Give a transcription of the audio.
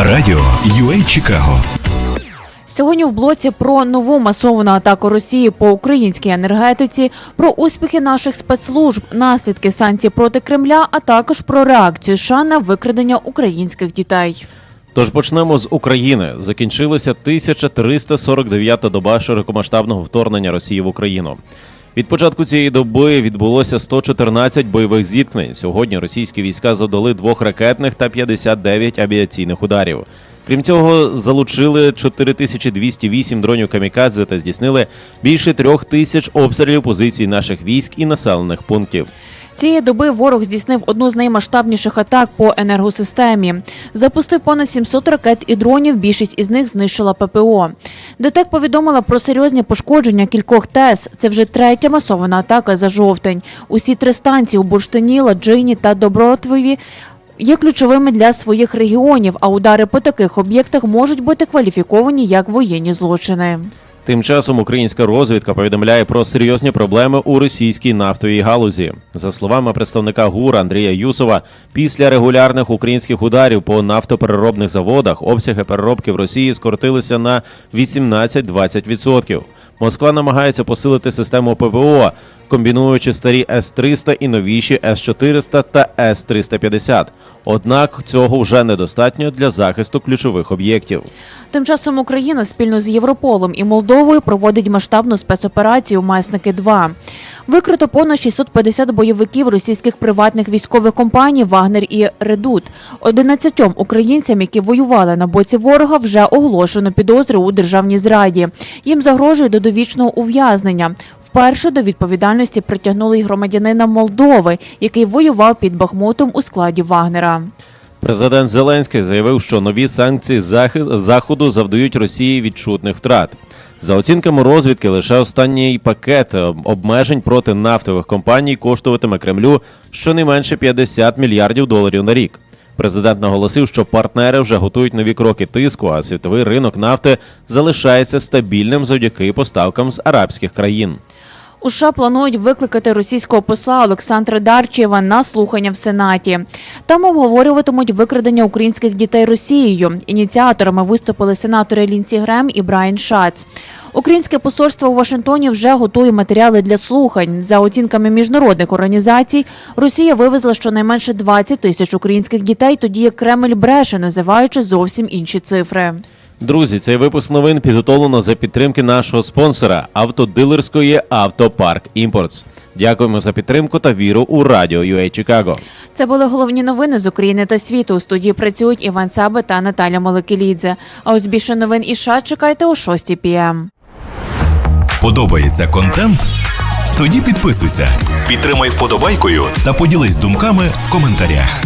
Радіо UA Чикаго Сьогодні в блоці про нову масовану атаку Росії по українській енергетиці, про успіхи наших спецслужб, наслідки санкцій проти Кремля, а також про реакцію США на викрадення українських дітей. Тож почнемо з України. Закінчилася 1349-та доба широкомасштабного вторгнення Росії в Україну. Від початку цієї доби відбулося 114 бойових зіткнень. Сьогодні російські війська завдали двох ракетних та 59 авіаційних ударів. Крім цього, залучили 4208 дронів камікадзе та здійснили більше трьох тисяч обстрілів позицій наших військ і населених пунктів. Цієї доби ворог здійснив одну з наймасштабніших атак по енергосистемі. Запустив понад 700 ракет і дронів. Більшість із них знищила ППО. ДТЕК повідомила про серйозні пошкодження кількох ТЕС. Це вже третя масована атака за жовтень. Усі три станції у Бурштині, Ладжині та Добротвові є ключовими для своїх регіонів. А удари по таких об'єктах можуть бути кваліфіковані як воєнні злочини. Тим часом українська розвідка повідомляє про серйозні проблеми у російській нафтовій галузі. За словами представника ГУР Андрія Юсова, після регулярних українських ударів по нафтопереробних заводах обсяги переробки в Росії скоротилися на 18-20%. Москва намагається посилити систему ПВО, комбінуючи старі С-300 і новіші С-400 та С-350. Однак цього вже недостатньо для захисту ключових об'єктів. Тим часом Україна спільно з Європолом і Молдовою проводить масштабну спецоперацію Месники 2 Викрито понад 650 бойовиків російських приватних військових компаній Вагнер і Редут. 11 українцям, які воювали на боці ворога, вже оголошено підозри у державній зраді. Їм загрожує до довічного ув'язнення. Вперше до відповідальності притягнули й громадянина Молдови, який воював під Бахмутом у складі Вагнера. Президент Зеленський заявив, що нові санкції заходу завдають Росії відчутних втрат. За оцінками розвідки, лише останній пакет обмежень проти нафтових компаній коштуватиме Кремлю щонайменше 50 мільярдів доларів на рік. Президент наголосив, що партнери вже готують нові кроки тиску, а світовий ринок нафти залишається стабільним завдяки поставкам з арабських країн. У США планують викликати російського посла Олександра Дарчєва на слухання в Сенаті. Там обговорюватимуть викрадення українських дітей Росією. Ініціаторами виступили сенатори Лінсі Грем і Брайан Шац. Українське посольство у Вашингтоні вже готує матеріали для слухань. За оцінками міжнародних організацій, Росія вивезла щонайменше 20 тисяч українських дітей, тоді як Кремль бреше, називаючи зовсім інші цифри. Друзі, цей випуск новин підготовлено за підтримки нашого спонсора автодилерської Автопарк Імпортс. Дякуємо за підтримку та віру у радіо UA Чикаго. Це були головні новини з України та світу. У студії працюють Іван Саби та Наталя Молокілідзе. А ось більше новин і США чекайте о 6 пм. Подобається контент? Тоді підписуйся, підтримай вподобайкою та поділись думками в коментарях.